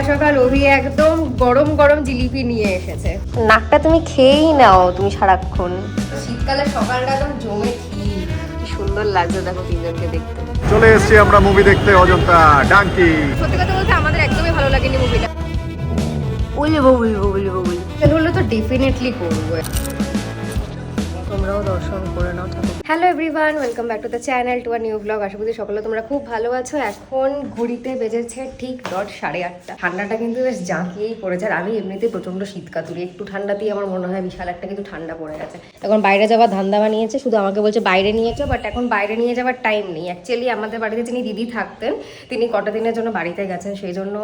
সকাল সকাল অভি একদম গরম গরম জিলিপি নিয়ে এসেছে। নাকটা তুমি খেয়েই নাও তুমি সারাক্ষণ। শীতকালে সকালটা একদম জমে কি সুন্দর লাগছে দেখো তিনজনকে দেখতে। চলে এসেছি আমরা মুভি দেখতে অজন্তা ডাঙ্কি। সত্যি কথা বলতে আমাদের একদমই ভালো লাগেনি মুভিটা। বলব বলব বলব বলব হলে তো ডেফিনেটলি করব। তোমরাও দর্শন করে নাও hello everyone welcome back to the channel to our new vlog আশা করি সকলে তোমরা খুব ভালো আছো। এখন ঘড়িতে বেজেছে ঠিক ডট সাড়ে আটটা। ঠান্ডাটা কিন্তু বেশ জাঁকিয়েই পড়েছে, আর আমি এমনিতে প্রচণ্ড শীত কাতুরি। একটু ঠান্ডাতেই আমার মনে হয় বিশাল একটা কিন্তু ঠান্ডা পড়ে গেছে। এখন বাইরে যাওয়ার ধান্দা বানিয়েছে, শুধু আমাকে বলছে বাইরে নিয়ে যাও বাট এখন বাইরে নিয়ে যাওয়ার টাইম নেই। অ্যাকচুয়ালি আমাদের বাড়িতে যিনি দিদি থাকতেন, তিনি কটা দিনের জন্য বাড়িতে গেছেন। সেই জন্য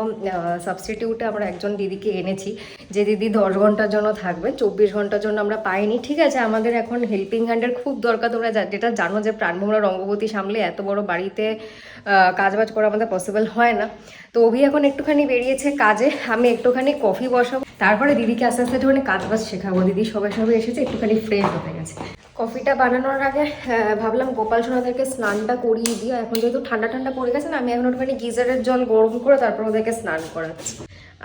সাবস্টিটিউটে আমরা একজন দিদিকে এনেছি, যে দিদি দশ ঘণ্টার জন্য থাকবে, চব্বিশ ঘণ্টার জন্য আমরা পাইনি। ঠিক আছে, আমাদের এখন হেল্পিং হ্যান্ডের খুব দরকার তোমরা যেটা জানো যে প্রাণভোমরা রঙ্গবতী সামলে এত বড় বাড়িতে কাজ কাজবাজ করা আমাদের পসিবল হয় না। তো অভি এখন একটুখানি বেরিয়েছে কাজে, আমি একটুখানি কফি বসাবো। তারপরে দিদিকে আস্তে আস্তে একটুখানি কাজবাজ শেখাবো। দিদি সবাই সবাই এসেছে, একটুখানি ফ্রেশ হতে গেছে। কফিটা বানানোর আগে ভাবলাম গোপাল সোনাদেরকে স্নানটা করিয়ে দিই। এখন যেহেতু ঠান্ডা ঠান্ডা পড়ে গেছে না, আমি এখন একটুখানি গিজারের জল গরম করে তারপর ওদেরকে স্নান করাচ্ছি।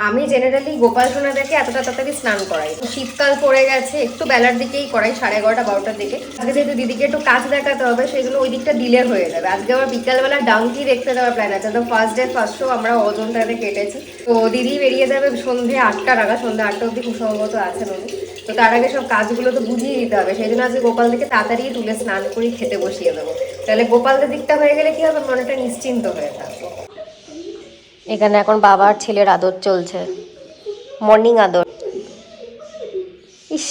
আমি জেনারেলি গোপাল সোনাদেরকে এতটা তাড়াতাড়ি স্নান করাই। শীতকাল পড়ে গেছে, একটু বেলার দিকেই করাই, সাড়ে এগারোটা, বারোটার দিকে। আজকে যেহেতু দিদিকে একটু কাজ দেখাতে হবে সেগুলো ওই দিকটা ডিলে হয়ে যাবে। আজকে আবার বিকালবেলা ডাঙ্কি দেখতে দেওয়ার প্ল্যান আছে। তো ফার্স্ট ডে ফার্স্ট শো আমরা অজন্তাতে কেটেছি। তো দিদি বেরিয়ে যাবে সন্ধে আটটা টাকা সন্ধে আটটা অব্দি খুব সম্ভবত আছেন উনি তো তার আগে সব কাজগুলো তো বুঝিয়ে দিতে হবে। সেই জন্য আজকে গোপালদিকে তাড়াতাড়ি তুলে স্নান করে খেতে বসিয়ে দেবো। তাহলে গোপালদের দিকটা হয়ে গেলে কি হবে? মনটা নিশ্চিন্ত হয়ে থাকবে এখানে এখন বাবার ছেলের আদর চলছে। মর্নিং আদর। ইস,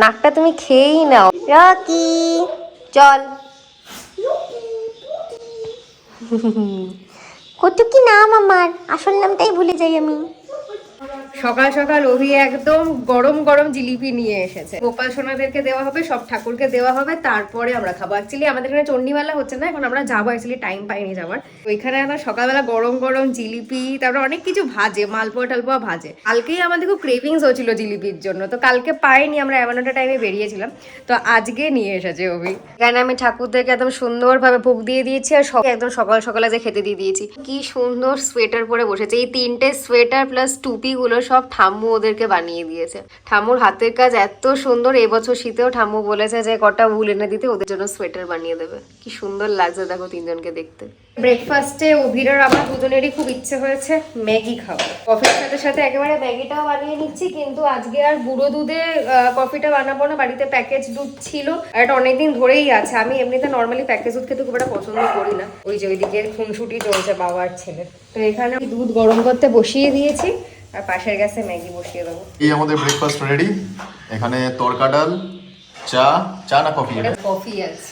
নাকটা তুমি খেয়েই নাও। রকি, চল। কত কি নাম আমার? আসল নামটাই ভুলে যাই আমি। সকাল সকাল অভি একদম গরম গরম জিলিপি নিয়ে এসেছে। গোপাল সোনাদেরকে দেওয়া হবে, সব ঠাকুরকে দেওয়া হবে, তারপরে আমরা খাব। অ্যাকচুয়ালি আমাদের এখানে চণ্ডীমেলা হচ্ছে না, এখন আমরা যাব অ্যাকচুয়ালি টাইম পাইনি যাওয়ার। ওইখানে আমরা সকালবেলা গরম গরম জিলিপি, তারপরে অনেক কিছু ভাজে, মালপোয়া টালপোয়া ভাজে। কালকেই আমাদের খুব ক্রেভিংস হয়েছিল জিলিপির জন্য, তো কালকে পাইনি, আমরা এমন টাইমে বেরিয়েছিলাম। তো আজকে নিয়ে এসেছে অভি। এখানে আমি ঠাকুরদেরকে একদম সুন্দরভাবে ভোগ দিয়ে দিয়েছি, আর সব একদম সকাল সকালে যে খেতে দিয়ে দিয়েছি। কি সুন্দর সোয়েটার পরে বসেছে। এই তিনটে সোয়েটার প্লাস টুপিগুলো সব ঠাম্মু ওদেরকে বানিয়ে দিয়েছে। ঠাম্মুর হাতের কাজ এত সুন্দর, এবছর শীতেও ঠাম্মু বলেছে যে কটা উল এনে দিতে, ওদের জন্য সোয়েটার বানিয়ে দেবে। কি সুন্দর লাগছে দেখো তিনজনকে দেখতে। ব্রেকফাস্টে অভিরার আমার দুজনেরই খুব ইচ্ছে হয়েছে ম্যাগি খাওয়া কফির সাথে সাথে একেবারে ম্যাগিটাও বানিয়ে নিচ্ছি, কিন্তু আজকে আর গুঁড়ো দুধে কফিটা বানাবো না, বাড়িতে প্যাকেজ দুধ ছিল, আর এটা অনেকদিন ধরেই আছে। আমি এমনিতে নর্মালি প্যাকেজ দুধ খেতে খুব একটা পছন্দ করি না। ওই যে ওইদিকে খুনসুটি চলছে বাবার ছেলে তো এখানে দুধ গরম করতে বসিয়ে দিয়েছি। আর পাশের গ্যাসে ম্যাগি বসিয়ে দেবো। এই আমাদের ব্রেকফাস্ট রেডি এখানে তরকা ডাল চা চা না কফি? এটা কফি আছে।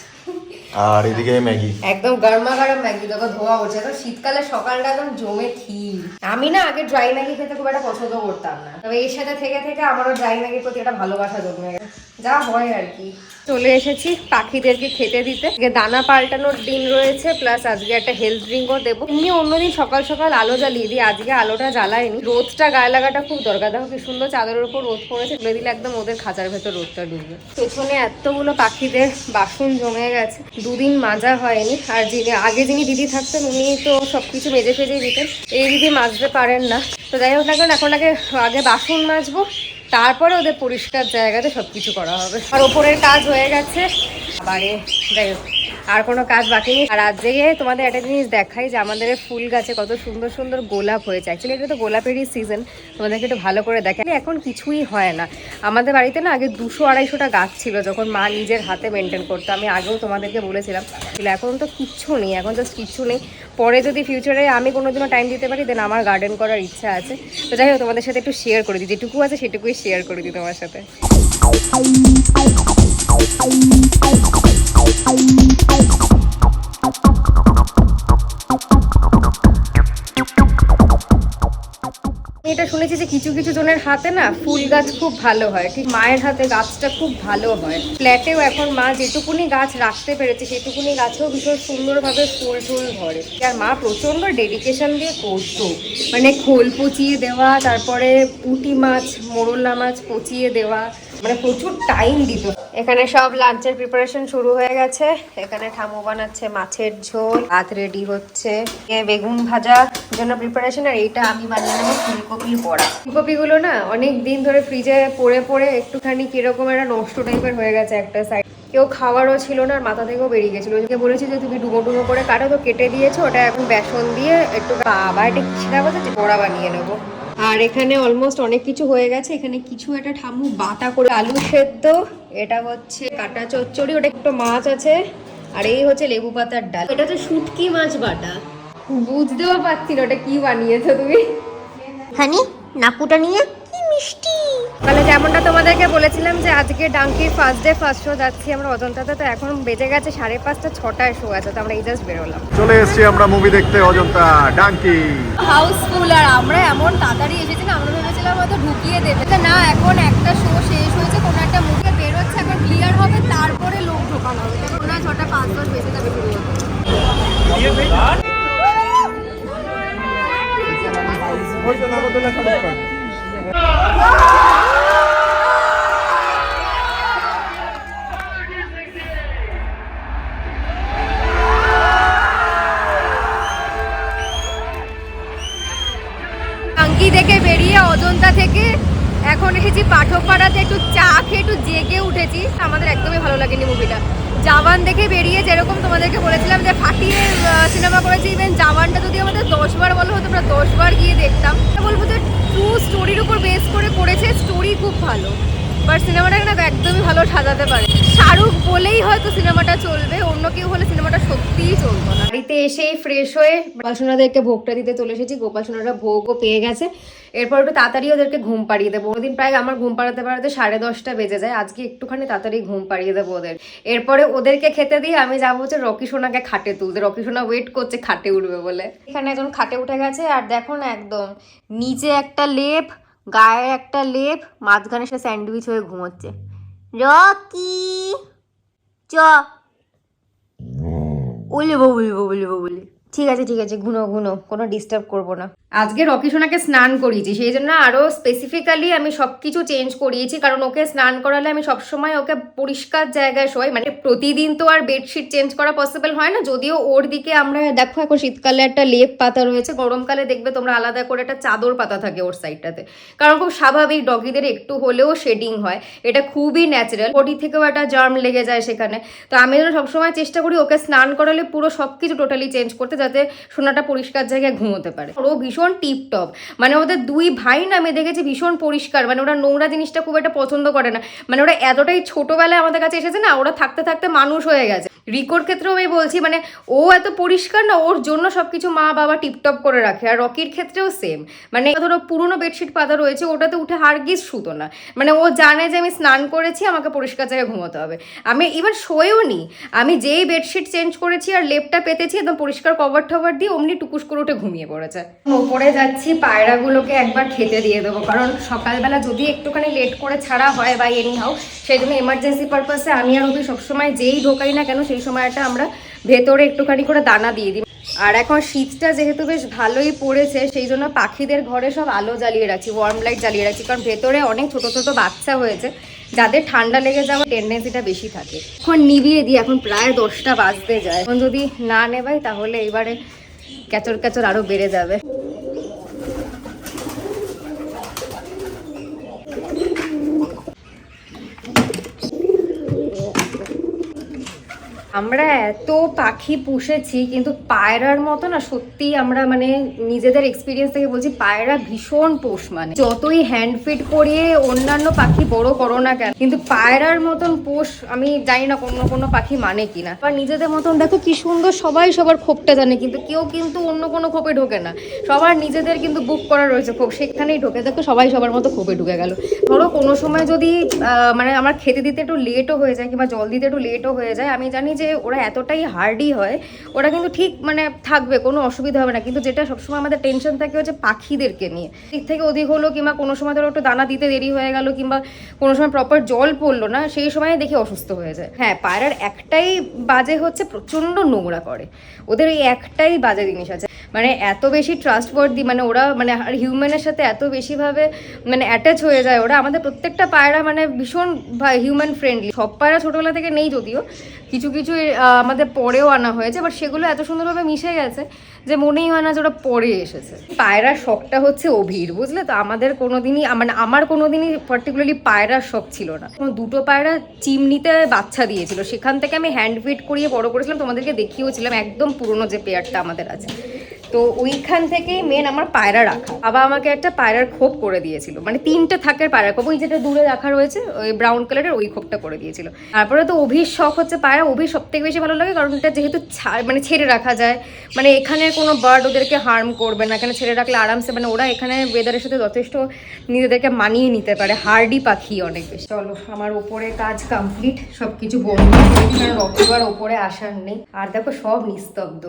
আর এদিকে ম্যাগি। একদম গরমা গরম ম্যাগি দেখো ধোয়া হচ্ছে তো শীতকালে সকালটা একদম জমে ঠিক আমি না আগে ড্রাই ম্যাগি খেতে খুব একটা পছন্দ করতাম না। তবে এর সাথে থেকে থেকে আমারও ড্রাই ম্যাগির প্রতি একটা ভালোবাসা জন্মে গেছে। যা হয় আর কি। চলে এসেছি পাখিদেরকে খেতে দিতে। দানা পাল্টানোর দিন রয়েছে, প্লাস আজকে একটা হেলথ ড্রিঙ্কও দেবো। এমনি অন্যদিন সকাল সকাল আলো জ্বালিয়ে দিই, আজকে আলোটা জ্বালায়নি। রোদটা গায়ে লাগাটা খুব দরকার। দেখো কি সুন্দর চাদরের উপর রোদ পড়েছে, তুলে দিলে একদম ওদের খাঁচার ভেতর রোদটা ঢুকবে। পেছনে এতগুলো পাখিদের বাসন জমে গেছে, দুদিন মাজা হয়নি। আর যিনি, আগে যিনি দিদি থাকতেন, উনি তো সবকিছু মেজে ফেজে দিতেন। এই দিদি মাজতে পারেন না। তো যাই হোক না কারণ এখন আগে আগে বাসন মাজবো তারপরে ওদের পরিষ্কার জায়গাতে সবকিছু করা হবে। আর ওপরের কাজ হয়ে গেছে। আবারে যাই হোক। আর কোনো কাজ বাকি নেই। আর আজকে তোমাদের একটা জিনিস দেখাই যে আমাদের ফুল গাছে কত সুন্দর সুন্দর গোলাপ হয়েছে। অ্যাকচুয়ালি এটা তো গোলাপেরই সিজন তোমাদেরকে একটু ভালো করে দেখাই। এখন কিছুই হয় না। আমাদের বাড়িতে না আগে দুশো আড়াইশোটা গাছ ছিল যখন মা নিজের হাতে মেনটেন করতো। আমি আগেও তোমাদেরকে বলেছিলাম এখন তো কিচ্ছু নেই, এখন জাস্ট কিচ্ছু নেই। পরে যদি ফিউচারে আমি কোনোদিনও টাইম দিতে পারি দেন আমার গার্ডেন করার ইচ্ছা আছে। তো যাই হোক, তোমাদের সাথে একটু শেয়ার করে দিই। যেটুকু আছে সেটুকুই শেয়ার করে দিই তোমার সাথে। এটা শুনেছি যে কিছু কিছু জনের হাতে না ফুল গাছ খুব ভালো হয়। ঠিক মায়ের হাতে গাছটা খুব ভালো হয়। ফ্ল্যাটেও এখন মা যেটুকুনি গাছ রাখতে পেরেছে, সেটুকুনি গাছেও ভীষণ সুন্দরভাবে ফুল টুল ধরে। আর মা প্রচণ্ড ডেডিকেশন দিয়ে করতো। মানে খোল পচিয়ে দেওয়া, তারপরে পুঁটি মাছ, মোরলা মাছ পচিয়ে দেওয়া মানে প্রচুর টাইম দিত। এখানে সব লাঞ্চের প্রিপারেশন শুরু হয়ে গেছে। এখানে ঠামু বানাচ্ছে মাছের ঝোল, ভাত রেডি হচ্ছে। বেগুন ভাজা জন্য প্রিপারেশন আর এইটা আমি বানিয়ে নেব ফুলকপির বড়া। ফুলকপিগুলো না অনেক দিন ধরে ফ্রিজে পড়ে পড়ে একটুখানি কীরকম একটা নষ্ট টাইপের হয়ে গেছে একটা সাইড কেউ খাওয়ারও ছিল না, আর মাথা থেকেও বেরিয়ে গেছিল। ওকে বলেছি যে, তুমি ডুবো ডুবো করে কাটো, তো কেটে দিয়েছ। ওটা এখন বেসন দিয়ে একটু আবার এটা ছিঁড়া কথা বড়া বানিয়ে নেব। আর এখানে অলমোস্ট অনেক কিছু হয়ে গেছে। এখানে কিছু একটা ঠামু বাটা করে আলু সেদ্ধ। এটা হচ্ছে কাটা চচ্চড়ি, ওটা একটু মাছ আছে। আর এই হচ্ছে লেবু পাতার ডাল। এটা হচ্ছে শুটকি মাছ বাটা। বুঝতেও পারছি না, ওটা কি বানিয়েছো তুমি? হানি, নাপুটা নিয়ে কি মিষ্টি তাহলে যেমনটা তোমাদেরকে বলেছিলাম যে আজকে ডাঙ্কির ফার্স্ট ডে ফার্স্ট শো যাচ্ছি আমরা অজন্তাতে তো এখন বেজে গেছে সাড়ে পাঁচটা ছটায় শো আছে তো আমরা এই জাস্ট বেরোলাম। চলে এসেছি আমরা মুভি দেখতে অজন্তা ডাঙ্কি হাউসফুল আর আমরা এমন তাড়াতাড়ি এসেছি না আমরা ভেবেছিলাম হয়তো ঢুকিয়ে দেবে। তো না এখন একটা শো শেষ হয়েছে কোনো একটা মুখে বেরোচ্ছে এখন ক্লিয়ার হবে তারপরে লোক ঢোকানো হবে। তখন না ছটা পাঁচ দশ বেজে যাবে শুরু আঙ্কি একটু জেগে উঠেছি, আমাদের একদমই ভালো লাগেনি মুভিটা জাওয়ান দেখে বেরিয়ে যেরকম তোমাদেরকে বলেছিলাম যে ফাটিয়ে সিনেমা করেছি ইভেন জাওয়ানটা যদি আমাদের দশবার বলো হতো আমরা দশবার গিয়ে দেখতাম। বলব যে ট্রু স্টোরির উপর বেস করে করেছে স্টোরি খুব ভালো। বাট সিনেমাটা না একদমই ভালো সাজাতে পারে। শাহরুখ বলেই হয়তো সিনেমাটা চলবে, অন্য কেউ হলে সিনেমাটা সত্যিই চলতো না। বাড়িতে এসেই ফ্রেশ হয়ে গোপালসোনাদেরকে ভোগটা দিতে চলে এসেছি। গোপালসোনারা ভোগও পেয়ে গেছে। এরপর একটু তাড়াতাড়ি ওদেরকে ঘুম পাড়িয়ে দেবো। ওদিন প্রায় আমার ঘুম পাড়াতে পাড়াতে সাড়ে দশটা বেজে যায়। আজকে একটুখানি তাড়াতাড়ি ঘুম পাড়িয়ে দেবো ওদের। এরপরে ওদেরকে খেতে দিয়ে আমি যাব হচ্ছে রকি সোনাকে খাটে তুলতে। রকি সোনা ওয়েট করছে খাটে উঠবে বলে। এখানে একজন খাটে উঠে গেছে আর দেখো না একদম নিচে একটা লেপ, গায়ে একটা লেপ, মাঝখানে সে স্যান্ডউইচ হয়ে ঘুমোচ্ছে। রকি! চ। উলবো উলবো উলবো বলি ঠিক আছে ঠিক আছে, ঘুনো ঘুনো, কোনো ডিস্টার্ব করব না। আজকে রকি সোনাকে স্নান করিয়েছি, সেই জন্য আরও স্পেসিফিক্যালি আমি সব কিছু চেঞ্জ করিয়েছি, কারণ ওকে স্নান করালে আমি সবসময় ওকে পরিষ্কার জায়গায় শোয়াই মানে প্রতিদিন তো আর বেডশিট চেঞ্জ করা পসিবল হয় না, যদিও ওর দিকে আমরা, দেখো এখন শীতকালে একটা লেপ পাতা রয়েছে, গরমকালে দেখবে তোমরা আলাদা করে একটা চাদর পাতা থাকে ওর সাইডটাতে কারণ খুব স্বাভাবিক, ডগিদের একটু হলেও শেডিং হয়, এটা খুবই ন্যাচারাল বডি থেকেও একটা জার্ম লেগে যায় সেখানে। তো আমি যেন সবসময় চেষ্টা করি ওকে স্নান করালে পুরো সব কিছু টোটালি চেঞ্জ করতে যাতে সোনাটা পরিষ্কার জায়গায় ঘুমোতে পারে। ও ভীষণ টিপটপ। মানে ওদের দুই ভাই না, আমি দেখেছি ভীষণ পরিষ্কার। মানে ওরা নোংরা জিনিসটা খুব একটা পছন্দ করে না। মানে ওরা এতটাই ছোটবেলায় আমাদের কাছে এসেছে না, ওরা থাকতে থাকতে মানুষ হয়ে গেছে। রিকোর ক্ষেত্রেও আমি বলছি মানে ও এত পরিষ্কার না, ওর জন্য সবকিছু মা বাবা টিপটপ করে রাখে। আর রকির ক্ষেত্রেও সেম মানে ধরো পুরনো বেডশিট পাতা রয়েছে, ওটাতে উঠে হারগিস শুতো না। মানে ও জানে যে আমি স্নান করেছি, আমাকে পরিষ্কার জায়গায় ঘুমোতে হবে। আমি ইভেন শোয়েও নি। আমি যেই বেডশিট চেঞ্জ করেছি আর লেপটা পেতেছি, একদম পরিষ্কার কভার টভার দিয়ে অমনি টুকুস করে উঠে ঘুমিয়ে পড়েছে। ওপরে যাচ্ছি, পায়রাগুলোকে একবার খেতে দিয়ে দেবো। কারণ সকালবেলা যদি একটুখানি লেট করে ছাড়া হয় বা এনি হাউ সেই জন্য এমার্জেন্সি পারপাসে আমি আর ওকে সবসময় যেই ঢোকাই না কেন, সেই সময়টা আমরা ভেতরে একটুখানি করে দানা দিয়ে দিই। আর এখন শীতটা যেহেতু বেশ ভালোই পড়েছে, সেই জন্য পাখিদের ঘরে সব আলো জ্বালিয়ে রাখছি ওয়ার্ম লাইট জ্বালিয়ে রাখছি। কারণ ভেতরে অনেক ছোট ছোট বাচ্চা হয়েছে, যাদের ঠান্ডা লেগে যাওয়ার টেন্ডেন্সিটা বেশি থাকে। এখন নিভিয়ে দিই, এখন প্রায় দশটা বাজতে যায়। এখন যদি না নেবাই, তাহলে এবারে ক্যাচর ক্যাচর আরও বেড়ে যাবে। আমরা এত পাখি পুষেছি, কিন্তু পায়রার মতো না সত্যি আমরা মানে নিজেদের এক্সপিরিয়েন্স থেকে বলছি পায়রা ভীষণ পোষ মানে। যতই হ্যান্ড ফিট করিয়ে অন্যান্য পাখি বড় করো না কেন, কিন্তু পায়রার মতন পোষ আমি জানি না কোনো কোনো পাখি মানে কিনা। আর নিজেদের মতন দেখো কি সুন্দর সবাই সবার খোপটা জানে, কিন্তু কেউ কিন্তু অন্য কোনো খোপে ঢোকে না। সবার নিজেদের কিন্তু বুক করা রয়েছে, খোপ সেখানেই ঢোকে। দেখো সবাই সবার মতো খোপে ঢুকে গেল। ধরো কোনো সময় যদি মানে আমার খেতে দিতে একটু লেটও হয়ে যায় কিংবা জল দিতে একটু লেটও হয়ে যায়, আমি জানি যে যে ওরা এতটাই হার্ডি হয়, ওরা কিন্তু ঠিক মানে থাকবে, কোনো অসুবিধা হবে না। কিন্তু যেটা সবসময় আমাদের টেনশন থাকে হচ্ছে পাখিদেরকে নিয়ে। দিক থেকে অধিক হলো কিংবা কোনো সময় ধরো একটু দানা দিতে দেরি হয়ে গেল কিংবা কোনো সময় প্রপার জল পড়ল না, সেই সময় দেখে অসুস্থ হয়ে যায়। হ্যাঁ পায়রার একটাই বাজে হচ্ছে প্রচণ্ড নোংরা করে। ওদের এই একটাই বাজে জিনিস আছে। মানে এত বেশি ট্রাস্টওয়ার্দি মানে ওরা মানে হিউম্যানের সাথে এত বেশিভাবে মানে অ্যাটাচ হয়ে যায়। ওরা আমাদের প্রত্যেকটা পায়রা মানে ভীষণ হিউম্যান ফ্রেন্ডলি সব পায়রা ছোটোবেলা থেকে নেই যদিও। কিছু কিছু আমাদের পরেও আনা হয়েছে বাট সেগুলো এত সুন্দরভাবে মিশে গেছে যে মনেই হয় না যে ওটা পরে এসেছে। পায়রার শখটা হচ্ছে অভির, বুঝলে তো? আমাদের কোনোদিনই মানে আমার কোনোদিনই পার্টিকুলারলি পায়রার শখ ছিল না। দুটো পায়রা চিমনিতে বাচ্চা দিয়েছিল, সেখান থেকে আমি হ্যান্ড ফিট করিয়ে বড় করেছিলাম, তোমাদেরকে দেখিয়েওছিলাম একদম পুরনো যে পেয়ারটা আমাদের আছে। তো ওইখান থেকেই মেন আমার পায়রা রাখা। বাবা আমাকে একটা পায়রার খোপ করে দিয়েছিল। মানে তিনটে থাকের পায়রা খোপ। ওই যেটা দূরে রাখা রয়েছে, ওই ব্রাউন কালারের ওই খোপটা করে দিয়েছিল। তারপরে তো অভির শখ হচ্ছে পায়রা। অভির সব থেকে বেশি ভালো লাগে কারণ এটা যেহেতু মানে ছেড়ে রাখা যায়। মানে এখানে কোনো বার্ড ওদেরকে হার্ম করবে না। এখানে ছেড়ে রাখলে আরামসে মানে ওরা এখানে ওয়েদারের সাথে যথেষ্ট নিজেদেরকে মানিয়ে নিতে পারে। হার্ডি পাখি অনেক বেশি। চলো, আমার ওপরে কাজ কমপ্লিট সব কিছু বন্ধ। এখানে ওপরে আসার নেই। আর দেখো সব নিস্তব্ধ।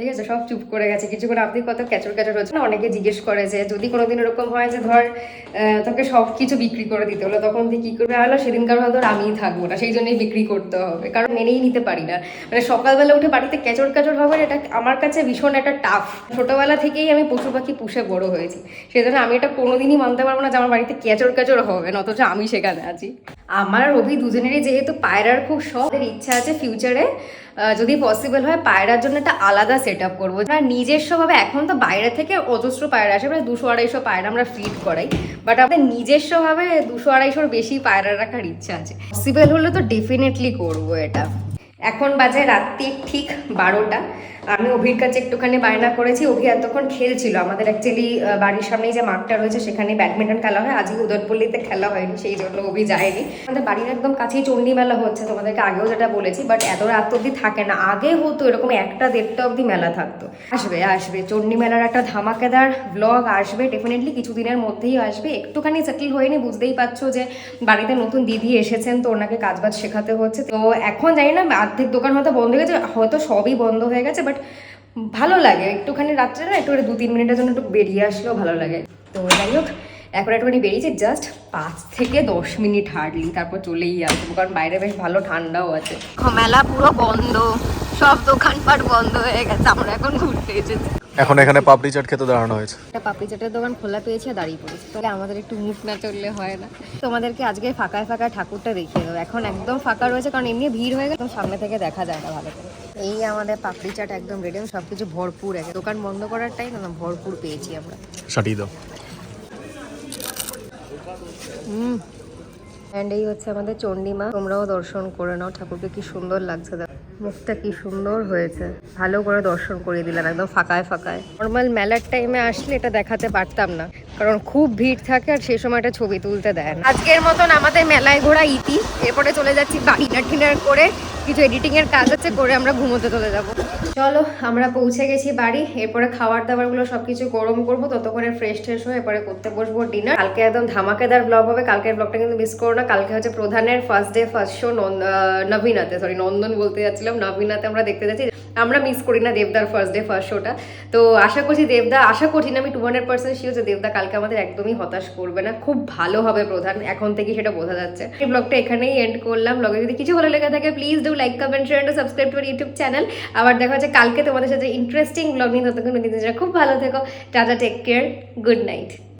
ঠিক আছে, সব চুপ করে গেছে। কিছুক্ষণ আপনি কত ক্যাচর ক্যাচর হচ্ছে। না, অনেকে জিজ্ঞেস করে যে, যদি কোনোদিন এরকম হয় যে, ধর তোকে সব কিছু বিক্রি করে দিতে হলো, তখন তুই কি করবে? হলো সেদিনকার হয়তো আমিই থাকব না সেই জন্যই বিক্রি করতে হবে। কারণ মেনেই নিতে পারি না। মানে সকালবেলা উঠে বাড়িতে ক্যাচর ক্যাচর হবে এটা আমার কাছে ভীষণ একটা টাফ ছোটবেলা থেকেই আমি পশু পাখি পুষে বড় হয়েছি। সেই জন্য আমি এটা কোনোদিনই মানতে পারব না যে, আমার বাড়িতে ক্যাচর ক্যাচর হবে না অথচ আমি সেখানে আছি। আমার রবি দুজনেরই যেহেতু পায়রার খুব শখ ওদের ইচ্ছা আছে ফিউচারে যদি পসিবল হয়, পায়রার জন্য একটা আলাদা সেট আপ করব। আর নিজস্বভাবে এখন তো বাইরে থেকে অজস্র পায়রা আসে, প্রায় দুশো আড়াইশো পায়রা আমরা ফিড করাই। বাট আমাদের নিজস্বভাবে দুশো আড়াইশোর বেশি পায়রা রাখার ইচ্ছা আছে। পসিবল হলে তো ডেফিনেটলি করব এটা। এখন বাজে রাত্রি ঠিক বারোটা। আমি অভির কাছে একটুখানি বায়না করেছি, অভি এতক্ষণ খেলছিল। আমাদের অ্যাকচুয়ালি বাড়ির সামনেই যে মাঠটা রয়েছে সেখানে ব্যাডমিন্টন খেলা হয়। আজকে উদয়পল্লিতে খেলা হয়নি, সেই জন্য অভি যায়নি। আমাদের বাড়ির একদম কাছেই চণ্ডী মেলা হচ্ছে, তোমাদেরকে আগেও যেটা বলেছি বাট এত রাত অবধি থাকে না। আগে হতো এরকম একটা দেড়টা অবধি মেলা থাকতো। আসবে আসবে। চণ্ডী মেলার একটা ধামাকেদার ব্লগ আসবে ডেফিনেটলি কিছুদিনের মধ্যেই আসবে। একটুখানি সেটেল হয়নি, বুঝতেই পারছ যে বাড়িতে নতুন দিদি এসেছেন, তো ওনাকে কাজবাজ শেখাতে হচ্ছে। তো এখন জানি না অর্ধেক দোকান হয়তো বন্ধ হয়ে গেছে, হয়তো সবই বন্ধ হয়ে গেছে বাট ভালো লাগে। একটুখানি রাত্রে না, একটু দু তিন মিনিটের জন্য একটু বেরিয়ে আসলেও ভালো লাগে। তো যাই হোক, এখন একটুখানি বেরিয়েছি জাস্ট পাঁচ থেকে দশ মিনিট হার্ডলি তারপর চলেই আসব, কারণ বাইরে বেশ ভালো ঠান্ডাও আছে। মেলা পুরো বন্ধ, সব দোকানপাট বন্ধ হয়ে গেছে, আমরা এখন ঘুরতে এসেছি। এখন এখানে পাপড়ি চাট খেতে দাঁড়ানো হয়েছে। একটা পাপড়ি চাটের দোকান খোলা পেয়েছে দাঁড়িয়ে পড়েছে। তাহলে আমাদের একটু মুখ না চললে হয় না। তোমাদেরকে আজকে ফাঁকায় ফাঁকায় ঠাকুরটা দেখিয়ে দেবো। এখন একদম ফাঁকা রয়েছে কারণ এমনি ভিড় হয়ে গেছে সামনে থেকে দেখা যায় না ভালো করে। এই আমাদের পাপড়ি চাট একদম রেডি সব কিছু ভরপুর আছে দোকান বন্ধ করার টাইম না ভরপুর পেয়েছি আমরা। সাটিয়ে দাও। হুম। অ্যান্ড এই হচ্ছে আমাদের চণ্ডীমা। তোমরাও দর্শন করে নাও ঠাকুরকে কি সুন্দর লাগছে মুখটা কি সুন্দর হয়েছে। ভালো করে দর্শন করে দিলাম, একদম ফাঁকায় ফাঁকায়। নর্মাল মেলার টাইমে আসলে এটা দেখাতে পারতাম না, কারণ খুব ভিড় থাকে আর সেই সময়টা ছবি তুলতে দেয় না। আজকের মতন আমাদের মেলায় ঘোরা ইতি, এরপরে চলে যাচ্ছি ডিনার করে, কিছু এডিটিং এর কাজ আছে, করে আমরা ঘুমোতে চলে যাব। চলো, আমরা পৌঁছে গেছি বাড়ি, এরপরে খাবার দাবারগুলো সবকিছু গরম করব, ততক্ষণে ফ্রেশ ট্রেশ হয়ে এরপরে করতে বসবো ডিনার কালকে একদম ধামাকেদার ব্লগ হবে, কালকের ব্লগটা কিন্তু মিস করো না, কালকে হচ্ছে প্রধানের ফার্স্ট ডে ফার্স্ট শো নবীনাতে সরি নন্দন বলতে যাচ্ছিলাম নবীনাতে আমরা দেখতে যাচ্ছি। আমরা মিস করি না দেবদার ফার্স্ট ডে ফার্স্ট শোটা তো আশা করছি দেবদা, আশা করছি না, আমি টু হান্ড্রেড পার্সেন্ট শিওর যে দেবদা কালকে আমাদের একদমই হতাশ করবে না। খুব ভালো হবে প্রধান, এখন থেকে সেটা বোঝা যাচ্ছে। এই ব্লগটা এখানেই এন্ড করলাম। ব্লগে যদি কিছু ভালো লেগে থাকে please do like comment share to subscribe to YouTube channel আবার দেখা হচ্ছে কালকে তোমাদের সাথে ইন্টারেস্টিং ব্লগ নিয়ে। ততক্ষণ খুব ভালো থেকো। Tata take care good night